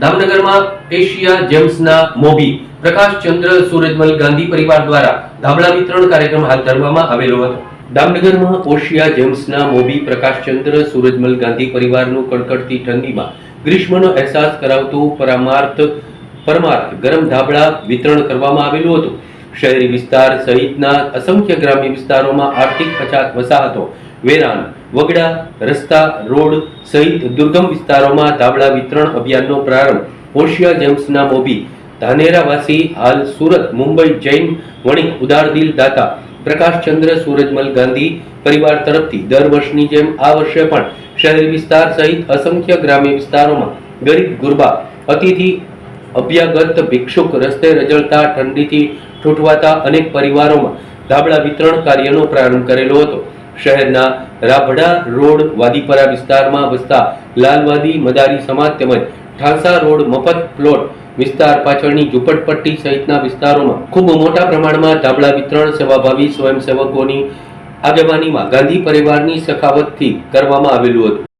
દામનગરમાં Asia જેમ્સના મોભી પ્રકાશચંદ્ર સુરજમલ ગાંધી પરિવાર દ્વારા ધાબળા વિતરણ કાર્યક્રમ હાથ ધરવામાં આવેલો હતો. દામનગરમાં ઓશિયા જેમ્સના મોભી પ્રકાશચંદ્ર સુરજમલ ગાંધી પરિવારનું કડકડતી ઠંડીમાં ગ્રીષ્મનો અહેસાસ કરાવતું પરમાર્થ પરમાર્થ ગરમ ધાબળા વિતરણ કરવામાં આવેલું હતું. શહેરી વિસ્તાર સહિતના અસંખ્ય ગ્રામ્ય વિસ્તારોમાં આર્થિક પછાત વસાહતો, વેરાન, વગડા, રસ્તા, રોડ સહિત દુર્ગમ વિસ્તારોમાં ધાબળા વિતરણ અભિયાનનો પ્રારંભ હોશિયા જેમ્સના મોભી, ધાનેરાવાસી, હાલ સુરત, મુંબઈ, જૈન, વણિક ઉદારદિલ દાતા પ્રકાશચંદ્ર સૂરજમલ ગાંધી પરિવાર તરફથી દર વર્ષની જેમ આ વર્ષે પણ શહેરી વિસ્તાર સહિત અસંખ્ય ગ્રામ્ય વિસ્તારોમાં ગરીબ ગુરબા, અતિથિ, અભ્યાગત ભિક્ષુક રસ્તે રજળતા ઠંડીથી ઠૂઠવાતા અનેક પરિવારોમાં ધાબળા વિતરણ કાર્યનો પ્રારંભ કરેલો હતો. શહેરના રાભડા રોડ વાદીપરા વિસ્તારમાં વસતા લાલવાદી મદારી સમાજ તેમજ ઠાંસા રોડ મફત પ્લોટ વિસ્તાર પાછળની ઝૂંપડપટ્ટી સહિતના વિસ્તારોમાં ખૂબ મોટા પ્રમાણમાં ધાબળા વિતરણ સેવાભાવી સ્વયંસેવકોની આગેવાનીમાં ગાંધી પરિવારની સખાવતથી કરવામાં આવેલું હતું.